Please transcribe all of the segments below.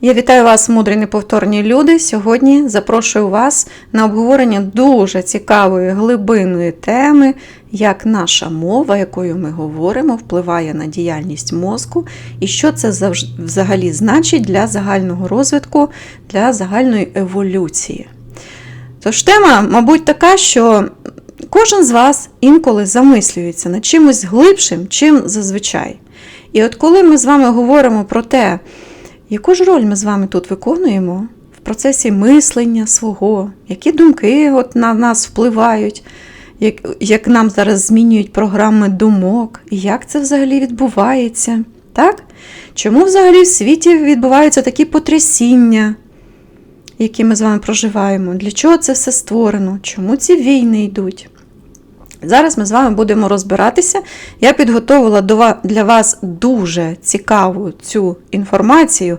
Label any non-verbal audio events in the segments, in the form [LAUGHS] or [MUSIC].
Я вітаю вас, мудрі неповторні люди. Сьогодні запрошую вас на обговорення дуже цікавої глибинної теми, як наша мова, якою ми говоримо, впливає на діяльність мозку, і що це взагалі значить для загального розвитку, для загальної еволюції. Тож тема, мабуть, така, що кожен з вас інколи замислюється над чимось глибшим, чим зазвичай. І от коли ми з вами говоримо про те, яку ж роль ми з вами тут виконуємо в процесі мислення свого, які думки от на нас впливають, як, як нам зараз змінюють програми думок, і як це взагалі відбувається? Так? Чому взагалі в світі відбуваються такі потрясіння, які ми з вами проживаємо? Для чого це все створено? Чому ці війни йдуть? Зараз ми з вами будемо розбиратися. Я підготовила для вас дуже цікаву цю інформацію.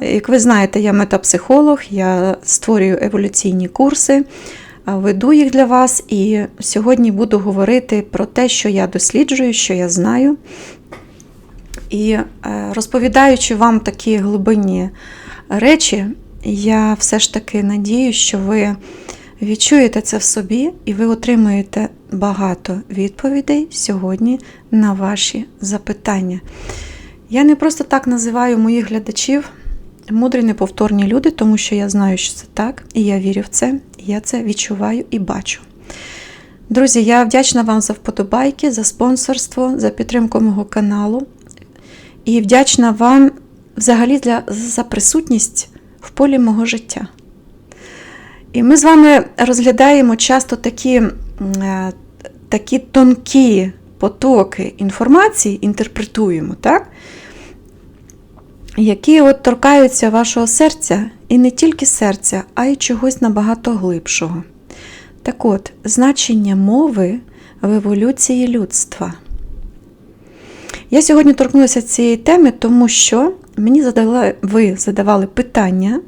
Як ви знаєте, я метапсихолог, я створюю еволюційні курси, веду їх для вас. І сьогодні буду говорити про те, що я досліджую, що я знаю. І е, розповідаючи вам такі глибинні речі, я все ж таки надію, що ви відчуєте це в собі і ви отримуєте багато відповідей сьогодні на ваші запитання. Я не просто так називаю моїх глядачів мудрі неповторні люди, тому що я знаю, що це так, і я вірю в це, і я це відчуваю і бачу. Друзі, я вдячна вам за вподобайки, за спонсорство, за підтримку мого каналу. І вдячна вам взагалі для, за присутність в полі мого життя. І ми з вами розглядаємо часто такі, е, такі тонкі потоки інформації, інтерпретуємо, так? які от торкаються вашого серця, і не тільки серця, а й чогось набагато глибшого. Так от, значення мови в еволюції людства. Я сьогодні торкнулася цієї теми, тому що мені задали, ви задавали питання,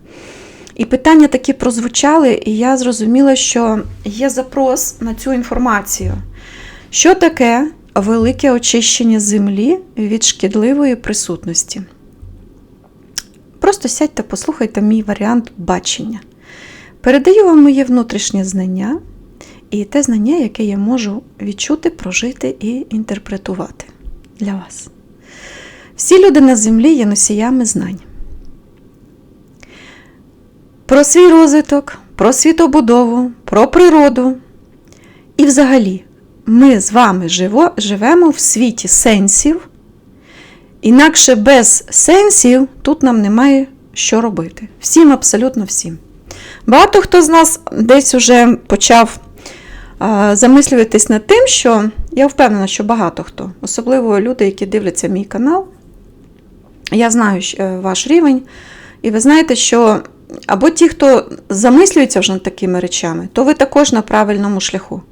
і питання такі прозвучали, і я зрозуміла, що є запрос на цю інформацію. Що таке велике очищення землі від шкідливої присутності? Просто сядьте, послухайте мій варіант бачення. Передаю вам моє внутрішнє знання і те знання, яке я можу відчути, прожити і інтерпретувати для вас. Всі люди на землі є носіями знань. Про свій розвиток, про світобудову, про природу. І взагалі, ми з вами живо, живемо в світі сенсів. Інакше без сенсів тут нам немає що робити. Всім, абсолютно всім. Багато хто з нас десь уже почав замислюватись над тим, що я впевнена, що багато хто, особливо люди, які дивляться мій канал. Я знаю е, ваш рівень, і ви знаєте, що або ті, хто замислюється вже над такими речами, то ви також на правильному шляху.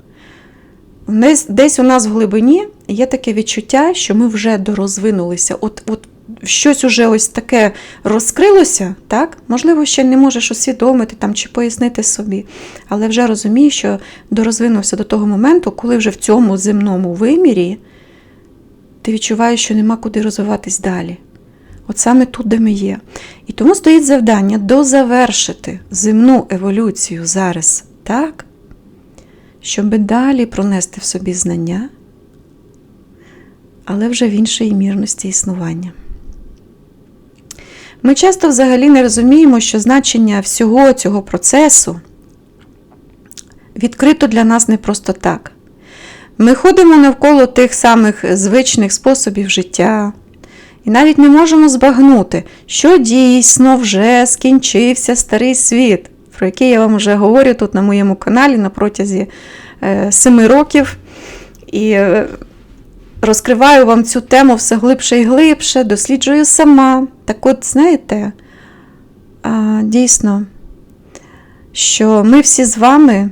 Десь, у нас в глибині є таке відчуття, що ми вже дорозвинулися. От, от щось уже ось таке розкрилося, так? можливо, ще не можеш усвідомити там, чи пояснити собі, але вже розумієш, що дорозвинувся до того моменту, коли вже в цьому земному вимірі ти відчуваєш, що нема куди розвиватись далі. От саме тут, де ми є. І тому стоїть завдання дозавершити земну еволюцію зараз так, щоб далі пронести в собі знання, але вже в іншій мірності існування. Ми часто взагалі не розуміємо, що значення всього цього процесу відкрито для нас не просто так. Ми ходимо навколо тих самих звичних способів життя, і навіть не можемо збагнути, що дійсно вже скінчився старий світ, про який я вам вже говорю тут на моєму каналі на протязі е, семи років. І е, розкриваю вам цю тему все глибше і глибше, досліджую сама. Так от, знаєте, дійсно, що ми всі з вами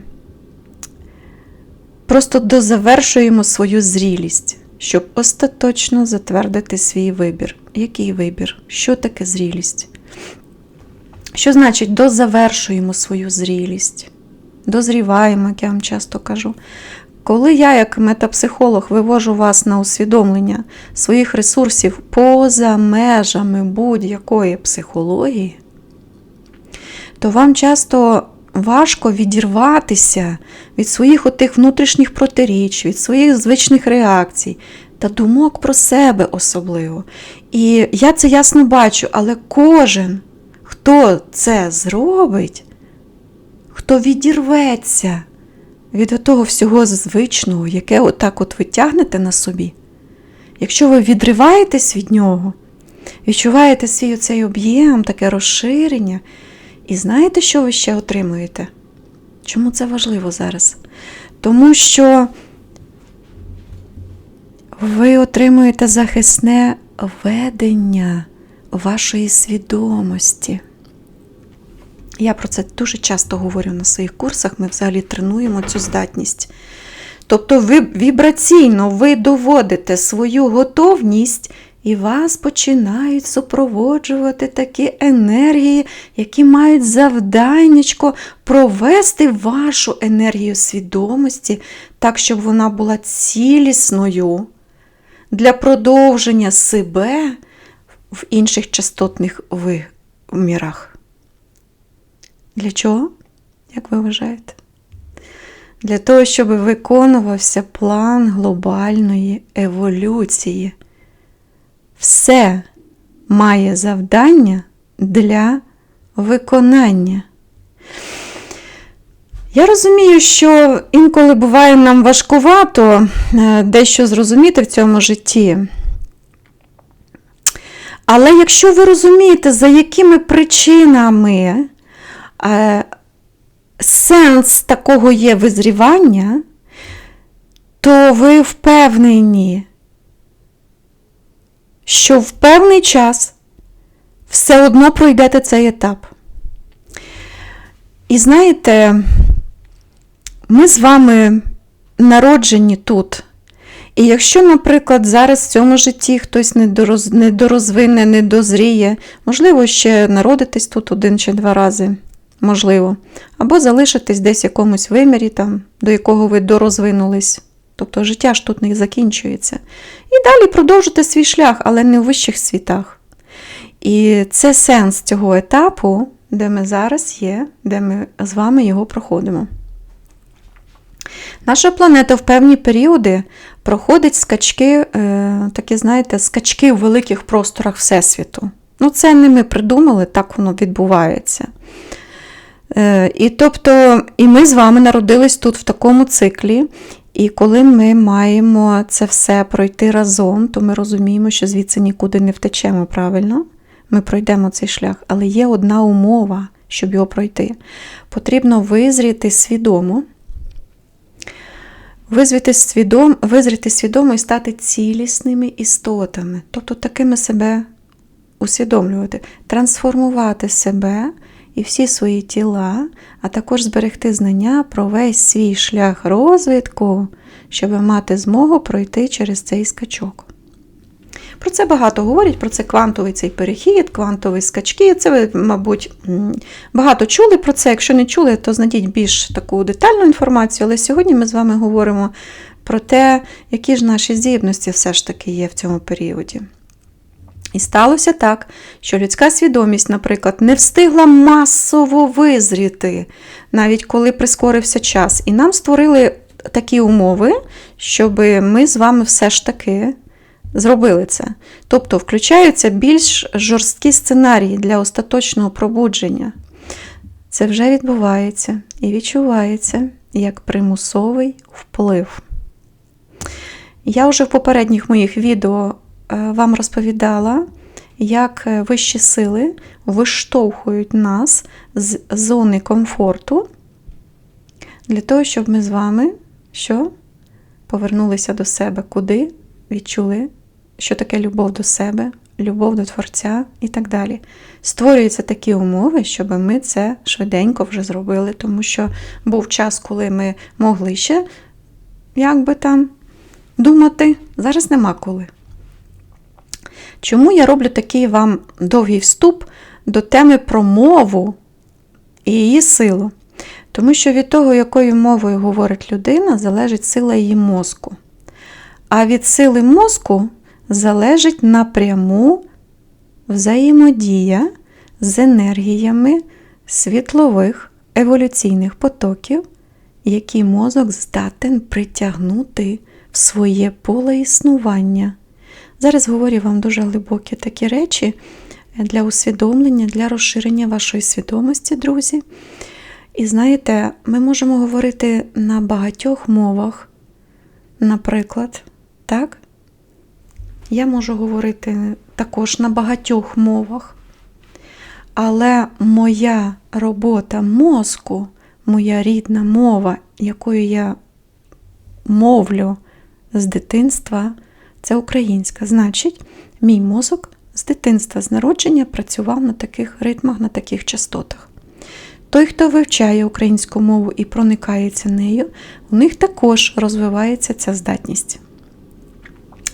просто дозавершуємо свою зрілість, щоб остаточно затвердити свій вибір. Який вибір? Що таке зрілість? Що значить дозавершуємо свою зрілість? Дозріваємо, як я вам часто кажу. Коли я, як метапсихолог, вивожу вас на усвідомлення своїх ресурсів поза межами будь-якої психології, то вам часто важко відірватися від своїх отих внутрішніх протиріч, від своїх звичних реакцій та думок про себе особливо. І я це ясно бачу, але кожен, хто це зробить, хто відірветься від того всього звичного, яке отак от ви тягнете на собі, якщо ви відриваєтесь від нього, відчуваєте свій оцей об'єм, таке розширення, і знаєте, що ви ще отримуєте? Чому це важливо зараз? Тому що ви отримуєте захисне ведення вашої свідомості. Я про це дуже часто говорю на своїх курсах, ми взагалі тренуємо цю здатність. Тобто ви вібраційно ви доводите свою готовність, і вас починають супроводжувати такі енергії, які мають завданнячко провести вашу енергію свідомості так, щоб вона була цілісною для продовження себе в інших частотних вимірах. Для чого? Як ви вважаєте? Для того, щоб виконувався план глобальної еволюції. Все має завдання для виконання. Я розумію, що інколи буває нам важкувато е, дещо зрозуміти в цьому житті. Але якщо ви розумієте, за якими причинами е, сенс такого є визрівання, то ви впевнені, що в певний час все одно пройдете цей етап. І знаєте, ми з вами народжені тут. І якщо, наприклад, зараз в цьому житті хтось недорозвине, не дозріє, можливо, ще народитись тут один чи два рази, можливо, або залишитись десь в якомусь вимірі, там, до якого ви дорозвинулись. Тобто життя ж тут не закінчується. І далі продовжити свій шлях, але не у вищих світах. І це сенс цього етапу, де ми зараз є, де ми з вами його проходимо. Наша планета в певні періоди проходить скачки, е, такі, знаєте, скачки в великих просторах Всесвіту. Ну, це не ми придумали, так воно відбувається. Е, і тобто, і ми з вами народились тут в такому циклі. І коли ми маємо це все пройти разом, то ми розуміємо, що звідси нікуди не втечемо правильно. Ми пройдемо цей шлях, але є одна умова, щоб його пройти. Потрібно визріти свідомо, визріти свідомо, визріти свідомо і стати цілісними істотами, тобто такими себе усвідомлювати, трансформувати себе і всі свої тіла, а також зберегти знання про весь свій шлях розвитку, щоб мати змогу пройти через цей скачок. Про це багато говорять, про це квантовий цей перехід, квантові скачки. Це ви, мабуть, багато чули про це. Якщо не чули, то знайдіть більш таку детальну інформацію. Але сьогодні ми з вами говоримо про те, які ж наші здібності все ж таки є в цьому періоді. І сталося так, що людська свідомість, наприклад, не встигла масово визріти, навіть коли прискорився час. І нам створили такі умови, щоб ми з вами все ж таки зробили це. Тобто включаються більш жорсткі сценарії для остаточного пробудження. Це вже відбувається і відчувається як примусовий вплив. Я вже в попередніх моїх відео вам розповідала, як е, вищі сили виштовхують нас з зони комфорту для того, щоб ми з вами що? повернулися до себе, куди відчули що таке любов до себе, любов до Творця і так далі. Створюються такі умови, щоб ми це швиденько вже зробили, тому що був час, коли ми могли ще, як би там, думати, зараз нема коли. Чому я роблю такий вам довгий вступ до теми про мову і її силу? Тому що від того, якою мовою говорить людина, залежить сила її мозку. А від сили мозку залежить напряму взаємодія з енергіями світлових еволюційних потоків, які мозок здатен притягнути в своє поле існування. Зараз говорю вам дуже глибокі такі речі для усвідомлення, для розширення вашої свідомості, друзі. І знаєте, ми можемо говорити на багатьох мовах, наприклад, так? Я можу говорити також на багатьох мовах. Але моя робота мозку, моя рідна мова, якою я мовлю з дитинства, це українська. Значить, мій мозок з дитинства, з народження працював на таких ритмах, на таких частотах. Той, хто вивчає українську мову і проникається нею, у них також розвивається ця здатність.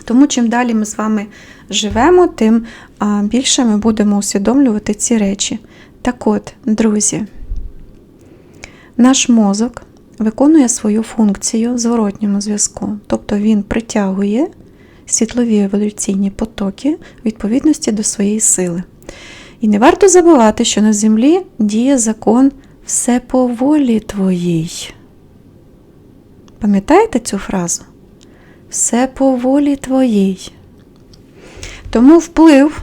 Тому, чим далі ми з вами живемо, тим більше ми будемо усвідомлювати ці речі. Так от, друзі, наш мозок виконує свою функцію зворотньому зв'язку, тобто він притягує світлові еволюційні потоки відповідності до своєї сили. І не варто забувати, що на землі діє закон все по волі твоїй. Пам'ятаєте цю фразу? Все по волі твоїй. Тому вплив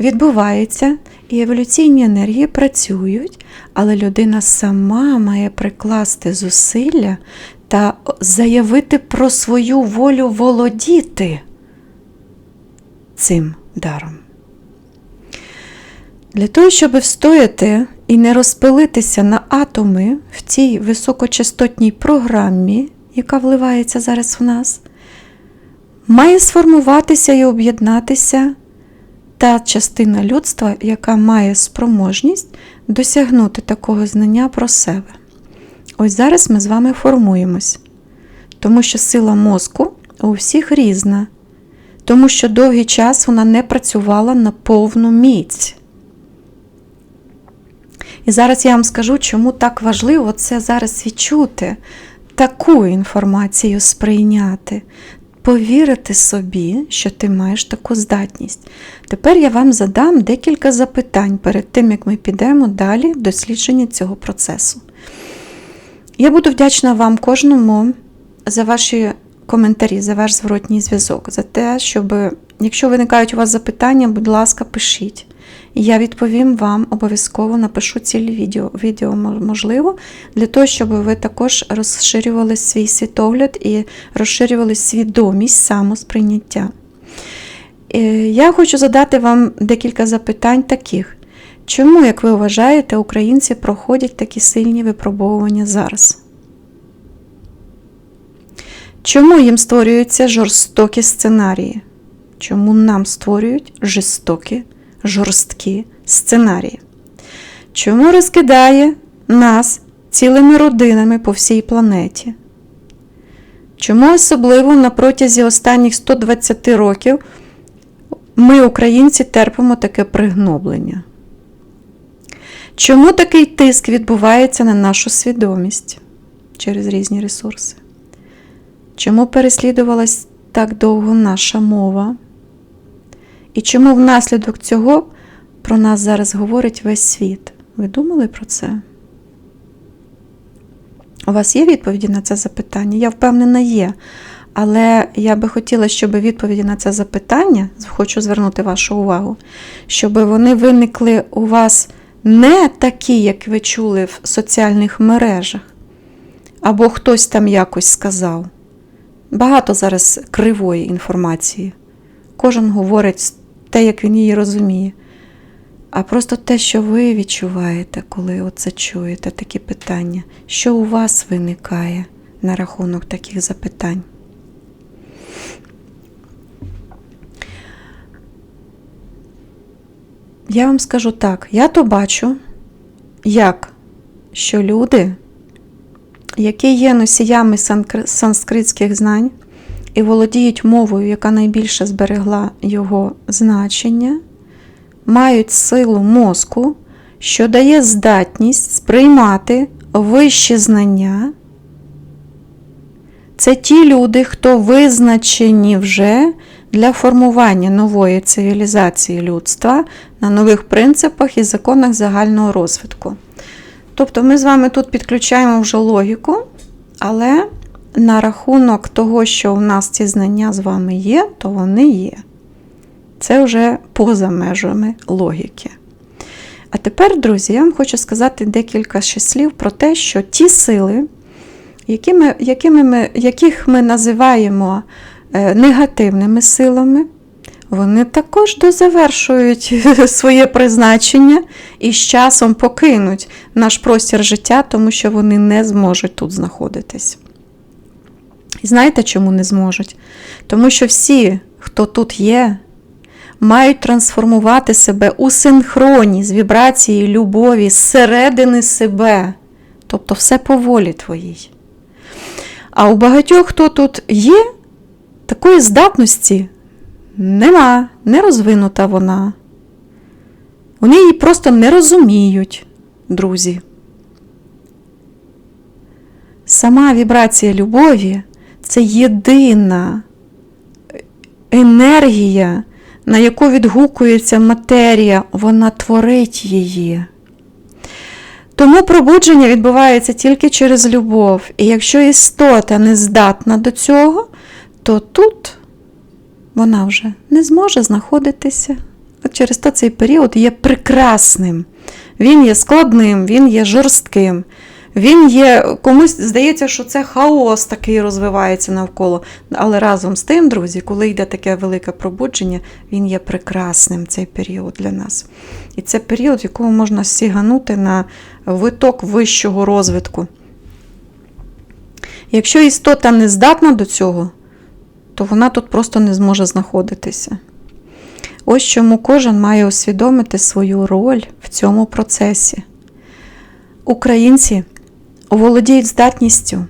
відбувається, і еволюційні енергії працюють, але людина сама має прикласти зусилля та заявити про свою волю володіти цим даром. Для того, щоб встояти і не розпилитися на атоми в цій високочастотній програмі, яка вливається зараз в нас, має сформуватися і об'єднатися та частина людства, яка має спроможність досягнути такого знання про себе. Ось зараз ми з вами формуємось, тому що сила мозку у всіх різна, тому що довгий час вона не працювала на повну міць. І зараз я вам скажу, чому так важливо це зараз відчути, таку інформацію сприйняти, повірити собі, що ти маєш таку здатність. Тепер я вам задам декілька запитань перед тим, як ми підемо далі дослідження цього процесу. Я буду вдячна вам кожному за ваші коментарі, за ваш зворотній зв'язок, за те, щоб, якщо виникають у вас запитання, будь ласка, пишіть. Я відповім вам обов'язково напишу цілі відео, відео можливо, для того, щоб ви також розширювали свій світогляд і розширювали свідомість самосприйняття. Е, я хочу задати вам декілька запитань таких. Чому, як ви вважаєте, українці проходять такі сильні випробовування зараз? Чому їм створюються жорстокі сценарії? Чому нам створюють жорстокі, жорсткі сценарії? Чому розкидає нас цілими родинами по всій планеті? Чому особливо на протязі останніх 120 років ми, українці, терпимо таке пригноблення? Чому такий тиск відбувається на нашу свідомість через різні ресурси? Чому переслідувалась так довго наша мова? І чому внаслідок цього про нас зараз говорить весь світ? Ви думали про це? У вас є відповіді на це запитання? Я впевнена, є. Але я би хотіла, щоб відповіді на це запитання, хочу звернути вашу увагу, щоб вони виникли у вас не такі, як ви чули в соціальних мережах, або хтось там якось сказав. Багато зараз кривої інформації. Кожен говорить те, як він її розуміє. А просто те, що ви відчуваєте, коли оце чуєте такі питання, що у вас виникає на рахунок таких запитань. Я вам скажу так, я то бачу, як що люди, які є носіями санскритських знань і володіють мовою, яка найбільше зберегла його значення, мають силу мозку, що дає здатність сприймати вищі знання. Це ті люди, хто визначені вже для формування нової цивілізації людства на нових принципах і законах загального розвитку. Тобто ми з вами тут підключаємо вже логіку, але на рахунок того, що у нас ці знання з вами є, то вони є. Це вже поза межами логіки. А тепер, друзі, я вам хочу сказати декілька ще слів про те, що ті сили, які ми, якими ми, яких ми називаємо е, негативними силами, вони також дозавершують [LAUGHS] своє призначення і з часом покинуть наш простір життя, тому що вони не зможуть тут знаходитись. І знаєте, чому не зможуть? Тому що всі, хто тут є, мають трансформувати себе у синхроні з вібрацією любові зсередини себе. Тобто все по волі твоїй. А у багатьох, хто тут є, такої здатності нема, не розвинута вона. Вони її просто не розуміють, друзі. Сама вібрація любові це єдина енергія, на яку відгукується матерія, вона творить її. Тому пробудження відбувається тільки через любов. І якщо істота не здатна до цього, то тут вона вже не зможе знаходитися. От через то цей період є прекрасним. Він є складним, він є жорстким. Він є, комусь здається, що це хаос такий розвивається навколо. Але разом з тим, друзі, коли йде таке велике пробудження, він є прекрасним цей період для нас. І це період, в якому можна сіганути на виток вищого розвитку. Якщо істота не здатна до цього, то вона тут просто не зможе знаходитися. Ось чому кожен має усвідомити свою роль в цьому процесі. Українці володіють здатністю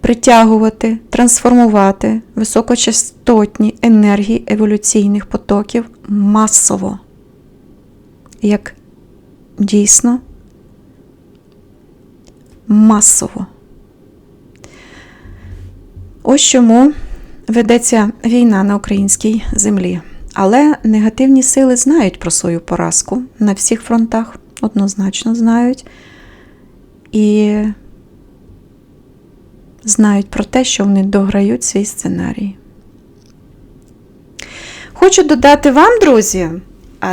притягувати, трансформувати високочастотні енергії еволюційних потоків масово, як дійсно масово. Ось чому ведеться війна на українській землі. Але негативні сили знають про свою поразку на всіх фронтах, однозначно знають. І знають про те, що вони дограють свій сценарій. Хочу додати вам, друзі,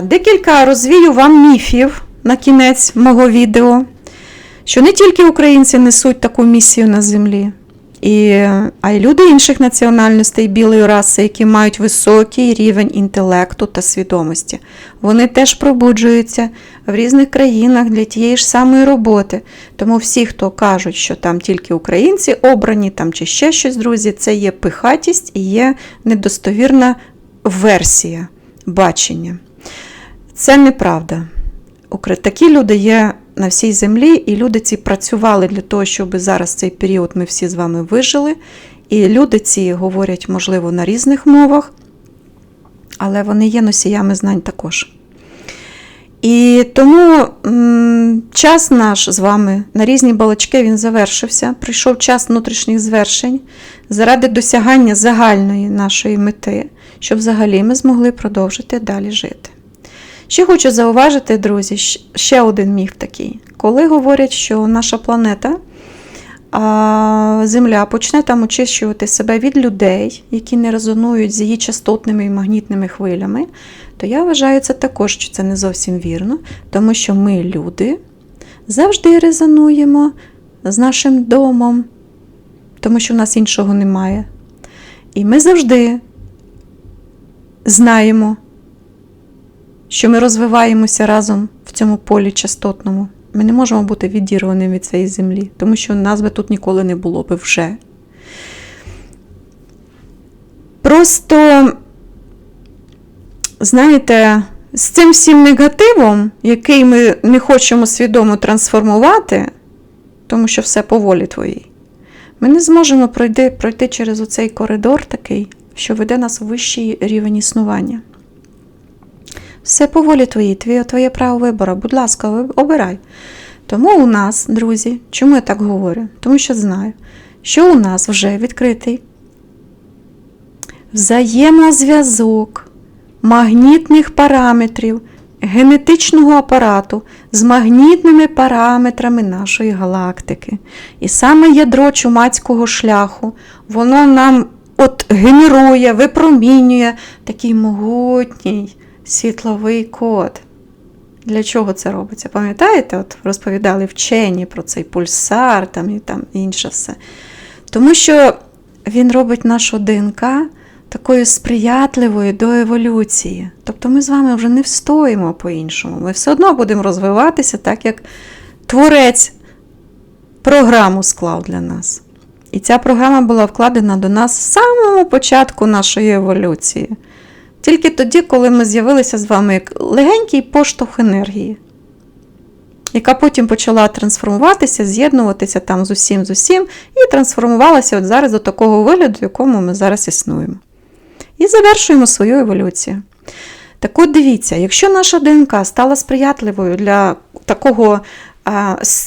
декілька розвію вам міфів на кінець мого відео, що не тільки українці несуть таку місію на землі, і, а й люди інших національностей білої раси, які мають високий рівень інтелекту та свідомості. Вони теж пробуджуються в різних країнах для тієї ж самої роботи. Тому всі, хто кажуть, що там тільки українці обрані там чи ще щось, друзі, це є пихатість і є недостовірна версія бачення. Це неправда. Такі люди є на всій землі, і люди ці працювали для того, щоб зараз цей період ми всі з вами вижили. І люди ці говорять, можливо, на різних мовах, але вони є носіями знань також. І тому час наш з вами на різні балачки він завершився. Прийшов час внутрішніх звершень заради досягання загальної нашої мети, щоб взагалі ми змогли продовжити далі жити. Ще хочу зауважити, друзі, ще один міф такий. Коли говорять, що наша планета, Земля почне там очищувати себе від людей, які не резонують з її частотними і магнітними хвилями, то я вважаю це також, що це не зовсім вірно, тому що ми, люди, завжди резонуємо з нашим домом, тому що в нас іншого немає. І ми завжди знаємо, що ми розвиваємося разом в цьому полі частотному. Ми не можемо бути відірваними від цієї землі, тому що нас би тут ніколи не було би вже. Просто, знаєте, з цим всім негативом, який ми не хочемо свідомо трансформувати, тому що все по волі твоїй, ми не зможемо пройти, пройти через оцей коридор такий, що веде нас у вищий рівень існування. Все по волі твоїй, твоє, твоє право вибору. Будь ласка, обирай. Тому у нас, друзі, чому я так говорю? Тому що знаю, що у нас вже відкритий взаємозв'язок магнітних параметрів генетичного апарату з магнітними параметрами нашої галактики. І саме ядро чумацького шляху, воно нам от генерує, випромінює такий могутній світловий код. Для чого це робиться? Пам'ятаєте, от розповідали вчені про цей пульсар там і там інше все. Тому що він робить нашу ДНК такою сприятливою до еволюції. Тобто ми з вами вже не встоїмо по-іншому. Ми все одно будемо розвиватися так, як творець програму склав для нас. І ця програма була вкладена до нас з самого початку нашої еволюції. Тільки тоді, коли ми з'явилися з вами як легенький поштовх енергії, яка потім почала трансформуватися, з'єднуватися там з усім з усім, і трансформувалася от зараз до такого вигляду, в якому ми зараз існуємо. І завершуємо свою еволюцію. Так от дивіться, якщо наша ДНК стала сприятливою для такого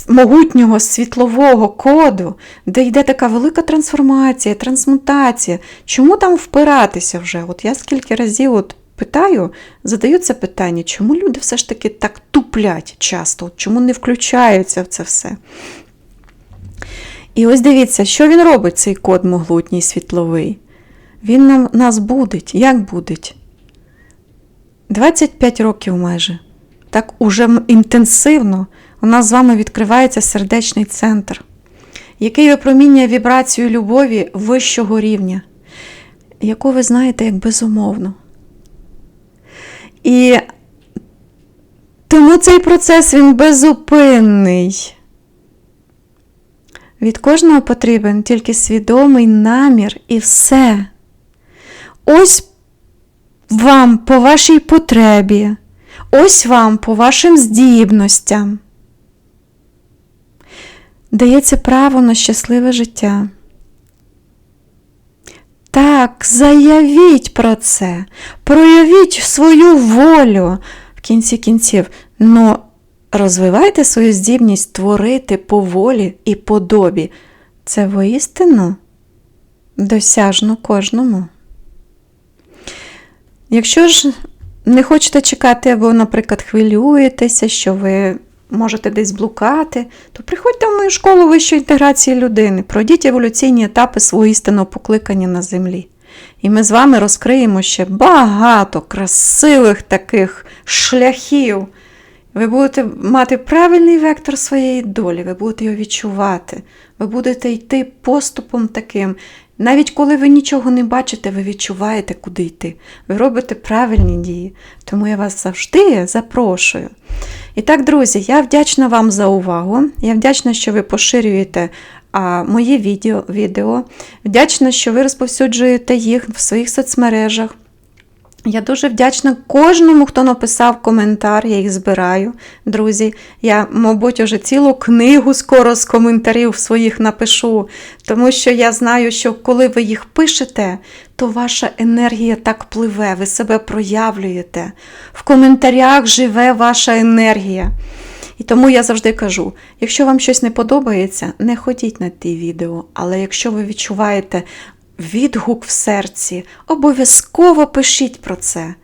могутнього світлового коду, де йде така велика трансформація, трансмутація, чому там впиратися вже? От я скільки разів от питаю, задаю це питання, чому люди все ж таки так туплять часто, от чому не включаються в це все? І ось дивіться, що він робить, цей код могутній світловий. Він нам, нас будить. Як будить? 25 років майже. Так уже інтенсивно у нас з вами відкривається сердечний центр, який випромінює вібрацію любові вищого рівня, яку ви знаєте як безумовно. І тому цей процес він безупинний. Від кожного потрібен тільки свідомий намір і все. Ось вам по вашій потребі, ось вам по вашим здібностям. Дається право на щасливе життя. Так, заявіть про це, проявіть свою волю в кінці кінців, но розвивайте свою здібність творити по волі і подобі. Це воістину досяжно кожному. Якщо ж не хочете чекати, або, наприклад, хвилюєтеся, що ви можете десь блукати, то приходьте в мою школу вищої інтеграції людини, пройдіть еволюційні етапи свого істинного покликання на землі. І ми з вами розкриємо ще багато красивих таких шляхів. Ви будете мати правильний вектор своєї долі, ви будете його відчувати, ви будете йти поступом таким. Навіть коли ви нічого не бачите, ви відчуваєте, куди йти. Ви робите правильні дії. Тому я вас завжди запрошую. І так, друзі, я вдячна вам за увагу. Я вдячна, що ви поширюєте а, мої відео, відео. Вдячна, що ви розповсюджуєте їх в своїх соцмережах. Я дуже вдячна кожному, хто написав коментар, я їх збираю, друзі. Я, мабуть, уже цілу книгу скоро з коментарів своїх напишу, тому що я знаю, що коли ви їх пишете, то ваша енергія так пливе, ви себе проявлюєте. В коментарях живе ваша енергія. І тому я завжди кажу: якщо вам щось не подобається, не ходіть на ті відео, але якщо ви відчуваєте відгук в серці, обов'язково пишіть про це.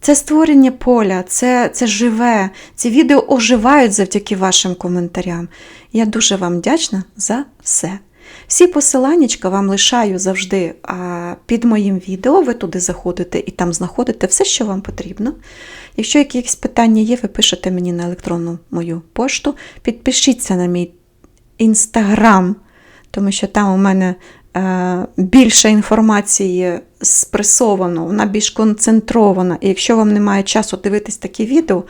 Це створення поля, це це живе, ці відео оживають завдяки вашим коментарям. Я дуже вам вдячна за все. Всі посиланнячка вам лишаю завжди під моїм відео. Ви туди заходите і там знаходите все, що вам потрібно. Якщо якісь питання є, ви пишете мені на електронну мою пошту. Підпишіться на мій інстаграм, тому що там у мене більше інформації спресовано, вона більш концентрована. І якщо вам немає часу дивитись такі відео,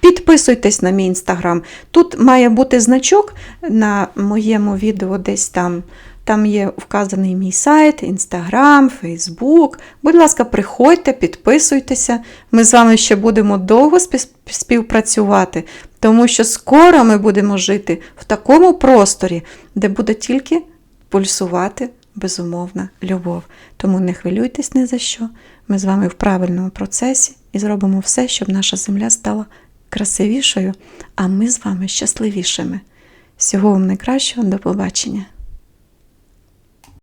підписуйтесь на мій інстаграм. Тут має бути значок на моєму відео десь там. Там є вказаний мій сайт, інстаграм, фейсбук. Будь ласка, приходьте, підписуйтеся. Ми з вами ще будемо довго співпрацювати, тому що скоро ми будемо жити в такому просторі, де буде тільки пульсувати безумовна любов. Тому не хвилюйтесь ні за що. Ми з вами в правильному процесі і зробимо все, щоб наша земля стала красивішою, а ми з вами щасливішими. Всього вам найкращого, до побачення!